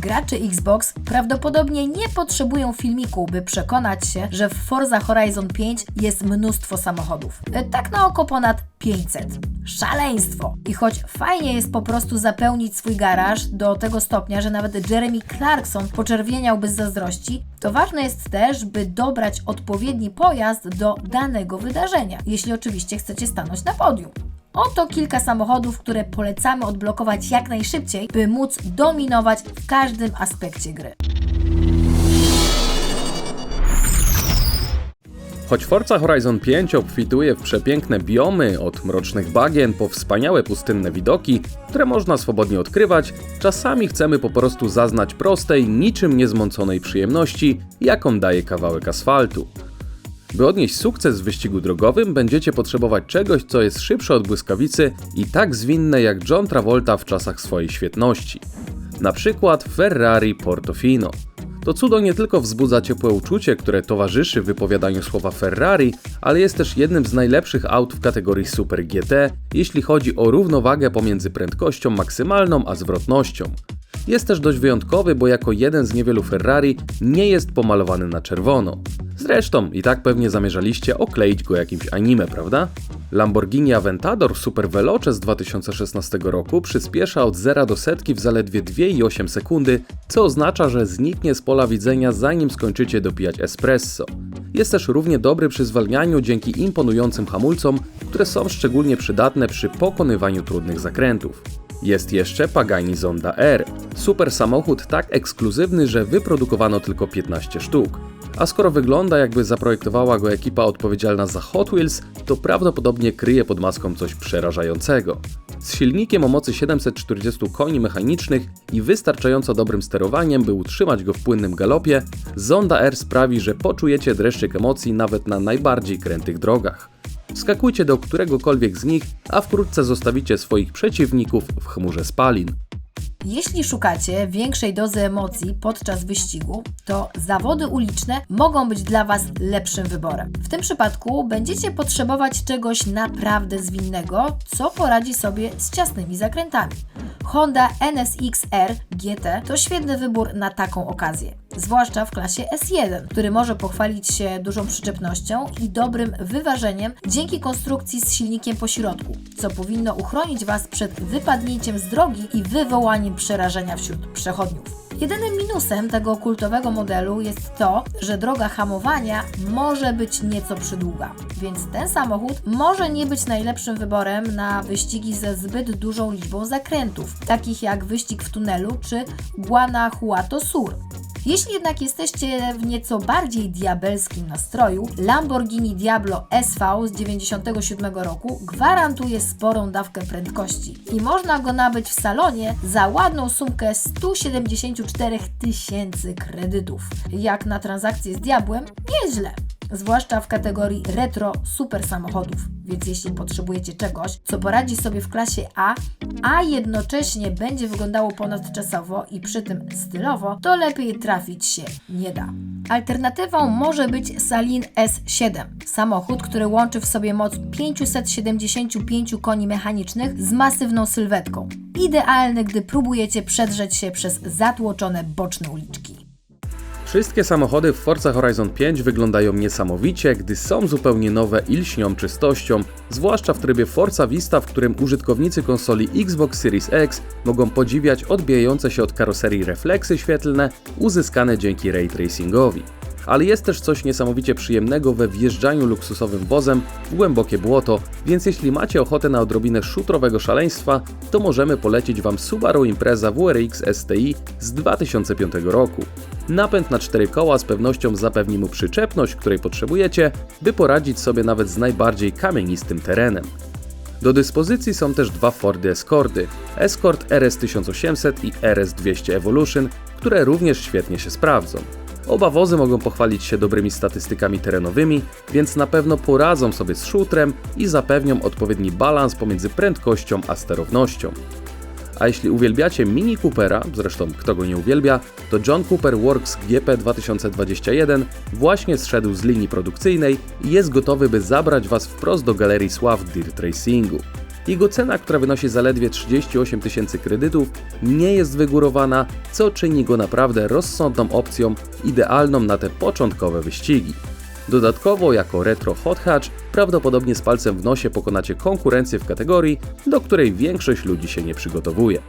Gracze Xbox prawdopodobnie nie potrzebują filmiku, by przekonać się, że w Forza Horizon 5 jest mnóstwo samochodów. E, Tak na oko ponad 500. Szaleństwo! I choć fajnie jest po prostu zapełnić swój garaż do tego stopnia, że nawet Jeremy Clarkson poczerwieniałby z zazdrości, to ważne jest też, by dobrać odpowiedni pojazd do danego wydarzenia, jeśli oczywiście chcecie stanąć na podium. Oto kilka samochodów, które polecamy odblokować jak najszybciej, by móc dominować w każdym aspekcie gry. Choć Forza Horizon 5 obfituje w przepiękne biomy, od mrocznych bagien po wspaniałe pustynne widoki, które można swobodnie odkrywać, czasami chcemy po prostu zaznać prostej, niczym niezmąconej przyjemności, jaką daje kawałek asfaltu. By odnieść sukces w wyścigu drogowym, będziecie potrzebować czegoś, co jest szybsze od błyskawicy i tak zwinne jak John Travolta w czasach swojej świetności. Na przykład Ferrari Portofino. To cudo nie tylko wzbudza ciepłe uczucie, które towarzyszy wypowiadaniu słowa Ferrari, ale jest też jednym z najlepszych aut w kategorii Super GT, jeśli chodzi o równowagę pomiędzy prędkością maksymalną a zwrotnością. Jest też dość wyjątkowy, bo jako jeden z niewielu Ferrari nie jest pomalowany na czerwono. Zresztą i tak pewnie zamierzaliście okleić go jakimś anime, prawda? Lamborghini Aventador Super Veloce z 2016 roku przyspiesza od 0 do setki w zaledwie 2,8 sekundy, co oznacza, że zniknie z pola widzenia zanim skończycie dopijać espresso. Jest też równie dobry przy zwalnianiu dzięki imponującym hamulcom, które są szczególnie przydatne przy pokonywaniu trudnych zakrętów. Jest jeszcze Pagani Zonda R. Super samochód tak ekskluzywny, że wyprodukowano tylko 15 sztuk. A skoro wygląda jakby zaprojektowała go ekipa odpowiedzialna za Hot Wheels, to prawdopodobnie kryje pod maską coś przerażającego. Z silnikiem o mocy 740 koni mechanicznych i wystarczająco dobrym sterowaniem, by utrzymać go w płynnym galopie, Zonda R sprawi, że poczujecie dreszczyk emocji nawet na najbardziej krętych drogach. Wskakujcie do któregokolwiek z nich, a wkrótce zostawicie swoich przeciwników w chmurze spalin. Jeśli szukacie większej dozy emocji podczas wyścigu, to zawody uliczne mogą być dla Was lepszym wyborem. W tym przypadku będziecie potrzebować czegoś naprawdę zwinnego, co poradzi sobie z ciasnymi zakrętami. Honda NSX-R GT to świetny wybór na taką okazję, zwłaszcza w klasie S1, który może pochwalić się dużą przyczepnością i dobrym wyważeniem dzięki konstrukcji z silnikiem po środku, co powinno uchronić Was przed wypadnięciem z drogi i wywołaniem przerażenia wśród przechodniów. Jedynym minusem tego kultowego modelu jest to, że droga hamowania może być nieco przydługa, więc ten samochód może nie być najlepszym wyborem na wyścigi ze zbyt dużą liczbą zakrętów, takich jak wyścig w tunelu czy Guanajuato Sur. Jeśli jednak jesteście w nieco bardziej diabelskim nastroju, Lamborghini Diablo SV z 97 roku gwarantuje sporą dawkę prędkości i można go nabyć w salonie za ładną sumkę 174 tysięcy kredytów. Jak na transakcję z Diabłem, nieźle zwłaszcza w kategorii retro super samochodów. Więc jeśli potrzebujecie czegoś, co poradzi sobie w klasie A, a jednocześnie będzie wyglądało ponadczasowo i przy tym stylowo, to lepiej trafić się nie da. Alternatywą może być Salin S7, samochód, który łączy w sobie moc 575 koni mechanicznych z masywną sylwetką. Idealny, gdy próbujecie przedrzeć się przez zatłoczone boczne uliczki. Wszystkie samochody w Forza Horizon 5 wyglądają niesamowicie, gdy są zupełnie nowe i lśnią czystością, zwłaszcza w trybie Forza Vista, w którym użytkownicy konsoli Xbox Series X mogą podziwiać odbijające się od karoserii refleksy świetlne uzyskane dzięki ray tracingowi. Ale jest też coś niesamowicie przyjemnego we wjeżdżaniu luksusowym wozem w głębokie błoto, więc jeśli macie ochotę na odrobinę szutrowego szaleństwa, to możemy polecić Wam Subaru Impreza WRX STI z 2005 roku. Napęd na cztery koła z pewnością zapewni mu przyczepność, której potrzebujecie, by poradzić sobie nawet z najbardziej kamienistym terenem. Do dyspozycji są też dwa Fordy Escorty, Escort RS1800 i RS200 Evolution, które również świetnie się sprawdzą. Oba wozy mogą pochwalić się dobrymi statystykami terenowymi, więc na pewno poradzą sobie z shootrem i zapewnią odpowiedni balans pomiędzy prędkością a sterownością. A jeśli uwielbiacie Mini Coopera, zresztą kto go nie uwielbia, to John Cooper Works GP 2021 właśnie zszedł z linii produkcyjnej i jest gotowy, by zabrać Was wprost do galerii sław Dirt Racingu. Jego cena, która wynosi zaledwie 38 tysięcy kredytów, nie jest wygórowana, co czyni go naprawdę rozsądną opcją, idealną na te początkowe wyścigi. Dodatkowo, jako retro hot hatch, prawdopodobnie z palcem w nosie pokonacie konkurencję w kategorii, do której większość ludzi się nie przygotowuje.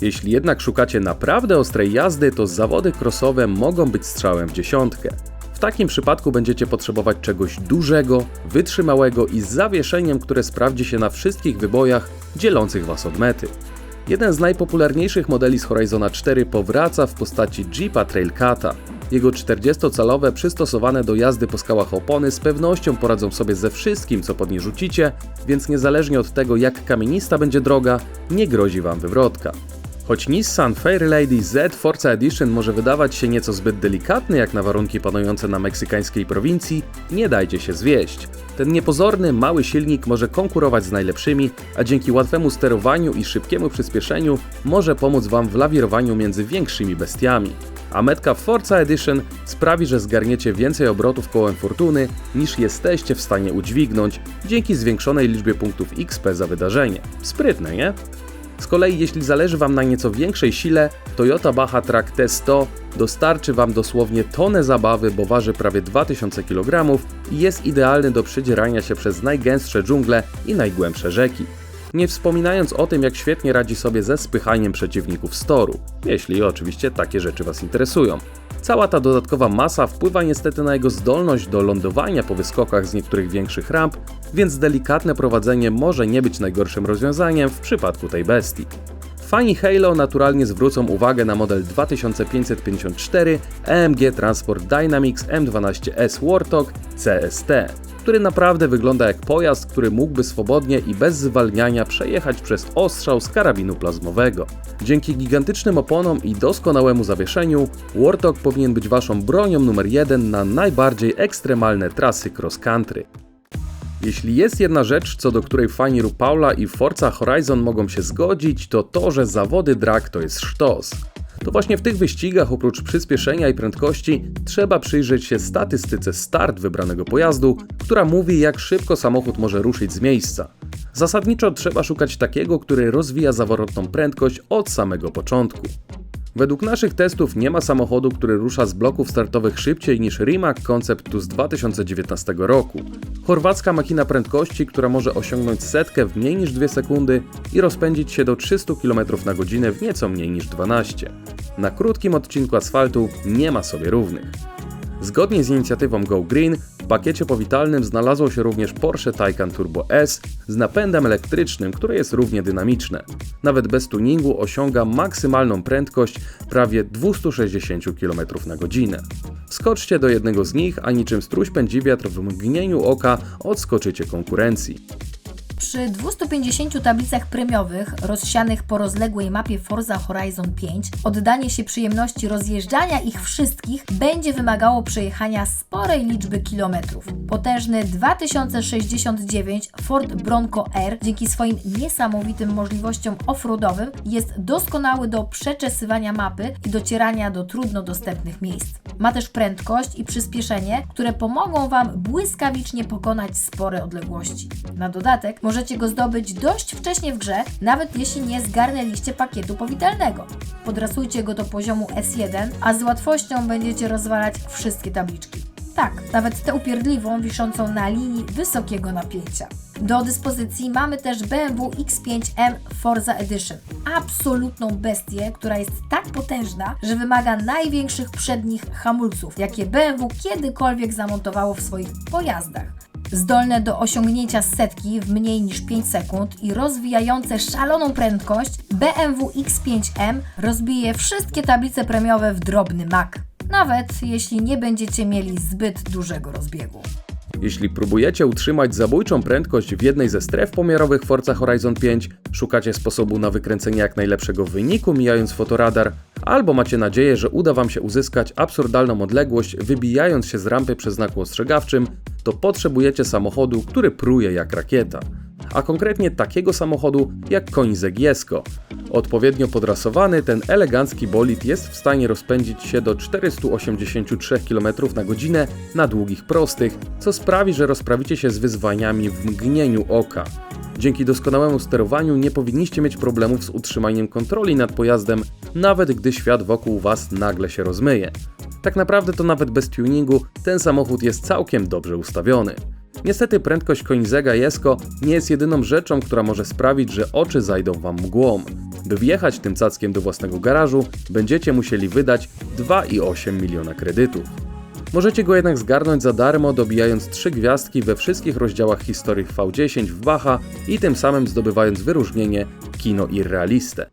Jeśli jednak szukacie naprawdę ostrej jazdy, to zawody crossowe mogą być strzałem w dziesiątkę. W takim przypadku będziecie potrzebować czegoś dużego, wytrzymałego i z zawieszeniem, które sprawdzi się na wszystkich wybojach dzielących Was od mety. Jeden z najpopularniejszych modeli z Horizona 4 powraca w postaci Jeepa Trailcata. Jego 40-calowe, przystosowane do jazdy po skałach opony z pewnością poradzą sobie ze wszystkim, co pod nie rzucicie, więc niezależnie od tego, jak kamienista będzie droga, nie grozi Wam wywrotka. Choć Nissan Fairlady Z Forza Edition może wydawać się nieco zbyt delikatny jak na warunki panujące na meksykańskiej prowincji, nie dajcie się zwieść. Ten niepozorny, mały silnik może konkurować z najlepszymi, a dzięki łatwemu sterowaniu i szybkiemu przyspieszeniu może pomóc Wam w lawirowaniu między większymi bestiami. A metka Forza Edition sprawi, że zgarniecie więcej obrotów kołem fortuny niż jesteście w stanie udźwignąć dzięki zwiększonej liczbie punktów XP za wydarzenie. Sprytne, nie? Z kolei jeśli zależy Wam na nieco większej sile, Toyota Baja Track T100 dostarczy Wam dosłownie tonę zabawy, bo waży prawie 2000 kg i jest idealny do przedzierania się przez najgęstsze dżungle i najgłębsze rzeki. Nie wspominając o tym, jak świetnie radzi sobie ze spychaniem przeciwników z toru, jeśli oczywiście takie rzeczy Was interesują. Cała ta dodatkowa masa wpływa niestety na jego zdolność do lądowania po wyskokach z niektórych większych ramp, więc delikatne prowadzenie może nie być najgorszym rozwiązaniem w przypadku tej bestii. Fani Halo naturalnie zwrócą uwagę na model 2554 AMG Transport Dynamics M12S Warthog CST, który naprawdę wygląda jak pojazd, który mógłby swobodnie i bez zwalniania przejechać przez ostrzał z karabinu plazmowego. Dzięki gigantycznym oponom i doskonałemu zawieszeniu, Warthog powinien być waszą bronią numer jeden na najbardziej ekstremalne trasy cross country. Jeśli jest jedna rzecz, co do której fani Rupaula i Forza Horizon mogą się zgodzić, to to, że zawody drag to jest sztos. To właśnie w tych wyścigach, oprócz przyspieszenia i prędkości, trzeba przyjrzeć się statystyce start wybranego pojazdu, która mówi, jak szybko samochód może ruszyć z miejsca. Zasadniczo trzeba szukać takiego, który rozwija zawrotną prędkość od samego początku. Według naszych testów nie ma samochodu, który rusza z bloków startowych szybciej niż Rimac Concept z 2019 roku. Chorwacka makina prędkości, która może osiągnąć setkę w mniej niż 2 sekundy i rozpędzić się do 300 km na godzinę w nieco mniej niż 12. Na krótkim odcinku asfaltu nie ma sobie równych. Zgodnie z inicjatywą Go Green, pakiecie powitalnym znalazło się również Porsche Taycan Turbo S z napędem elektrycznym, które jest równie dynamiczne. Nawet bez tuningu osiąga maksymalną prędkość prawie 260 km na godzinę. Skoczcie do jednego z nich, a niczym struś pędzi wiatr w mgnieniu oka odskoczycie konkurencji. Przy 250 tablicach premiowych rozsianych po rozległej mapie Forza Horizon 5 oddanie się przyjemności rozjeżdżania ich wszystkich będzie wymagało przejechania sporej liczby kilometrów. Potężny 2069 Ford Bronco R dzięki swoim niesamowitym możliwościom offroadowym jest doskonały do przeczesywania mapy i docierania do trudno dostępnych miejsc. Ma też prędkość i przyspieszenie, które pomogą Wam błyskawicznie pokonać spore odległości. Na dodatek możecie go zdobyć dość wcześnie w grze, nawet jeśli nie zgarnęliście pakietu powitalnego. Podrasujcie go do poziomu S1, a z łatwością będziecie rozwalać wszystkie tabliczki. Tak, nawet tę upierdliwą wiszącą na linii wysokiego napięcia. Do dyspozycji mamy też BMW X5M Forza Edition. Absolutną bestię, która jest tak potężna, że wymaga największych przednich hamulców, jakie BMW kiedykolwiek zamontowało w swoich pojazdach. Zdolne do osiągnięcia setki w mniej niż 5 sekund i rozwijające szaloną prędkość, BMW X5M rozbije wszystkie tablice premiowe w drobny mak. Nawet jeśli nie będziecie mieli zbyt dużego rozbiegu. Jeśli próbujecie utrzymać zabójczą prędkość w jednej ze stref pomiarowych Forza Horizon 5, szukacie sposobu na wykręcenie jak najlepszego wyniku mijając fotoradar, albo macie nadzieję, że uda Wam się uzyskać absurdalną odległość wybijając się z rampy przy znaku ostrzegawczym, to potrzebujecie samochodu, który pruje jak rakieta. A konkretnie takiego samochodu jak Koenigsegg Jesko. Odpowiednio podrasowany, ten elegancki bolid jest w stanie rozpędzić się do 483 km na godzinę na długich prostych, co sprawi, że rozprawicie się z wyzwaniami w mgnieniu oka. Dzięki doskonałemu sterowaniu nie powinniście mieć problemów z utrzymaniem kontroli nad pojazdem, nawet gdy świat wokół Was nagle się rozmyje. Tak naprawdę to nawet bez tuningu ten samochód jest całkiem dobrze ustawiony. Niestety prędkość Koinizega Jesko nie jest jedyną rzeczą, która może sprawić, że oczy zajdą Wam mgłą. By wjechać tym cackiem do własnego garażu, będziecie musieli wydać 2,8 miliona kredytów. Możecie go jednak zgarnąć za darmo, dobijając 3 gwiazdki we wszystkich rozdziałach historii V10 w Bacha i tym samym zdobywając wyróżnienie Kino Irrealiste.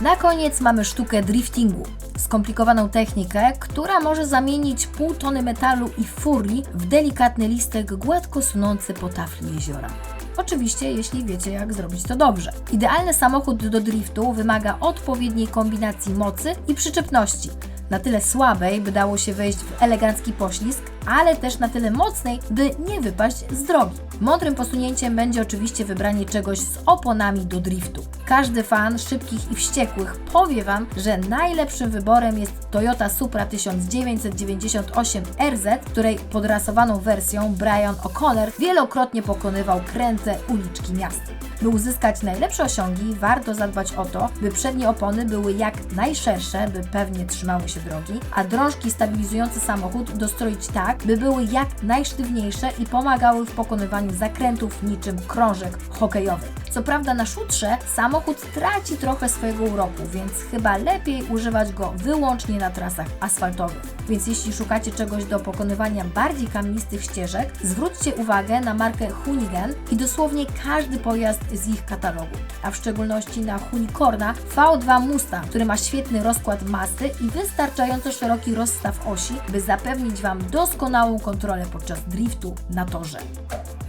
Na koniec mamy sztukę driftingu. Skomplikowaną technikę, która może zamienić pół tony metalu i furii w delikatny listek gładko sunący po tafli jeziora. Oczywiście, jeśli wiecie, jak zrobić to dobrze. Idealny samochód do driftu wymaga odpowiedniej kombinacji mocy i przyczepności. Na tyle słabej, by dało się wejść w elegancki poślizg, ale też na tyle mocnej, by nie wypaść z drogi. Mądrym posunięciem będzie oczywiście wybranie czegoś z oponami do driftu. Każdy fan szybkich i wściekłych powie Wam, że najlepszym wyborem jest Toyota Supra 1998 RZ, której podrasowaną wersją Brian O'Connor wielokrotnie pokonywał kręte uliczki miast. By uzyskać najlepsze osiągi, warto zadbać o to, by przednie opony były jak najszersze, by pewnie trzymały się drogi, a drążki stabilizujące samochód dostroić tak, by były jak najsztywniejsze i pomagały w pokonywaniu zakrętów niczym krążek hokejowy. Co prawda na szutrze samochód traci trochę swojego uroku, więc chyba lepiej używać go wyłącznie na trasach asfaltowych. Więc jeśli szukacie czegoś do pokonywania bardziej kamienistych ścieżek, zwróćcie uwagę na markę Hoonigan i dosłownie każdy pojazd z ich katalogu, a w szczególności na Hunicorna V2 Mustang, który ma świetny rozkład masy i wystarczająco szeroki rozstaw osi, by zapewnić Wam doskonałą kontrolę podczas driftu na torze.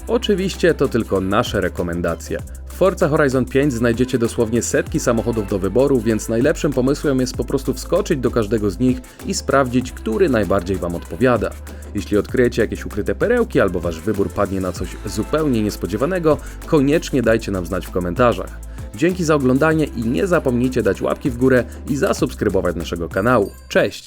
Oczywiście to tylko nasze rekomendacje. Forza Horizon 5 znajdziecie dosłownie setki samochodów do wyboru, więc najlepszym pomysłem jest po prostu wskoczyć do każdego z nich i sprawdzić, który najbardziej Wam odpowiada. Jeśli odkryjecie jakieś ukryte perełki albo Wasz wybór padnie na coś zupełnie niespodziewanego, koniecznie dajcie nam znać w komentarzach. Dzięki za oglądanie i nie zapomnijcie dać łapki w górę i zasubskrybować naszego kanału. Cześć!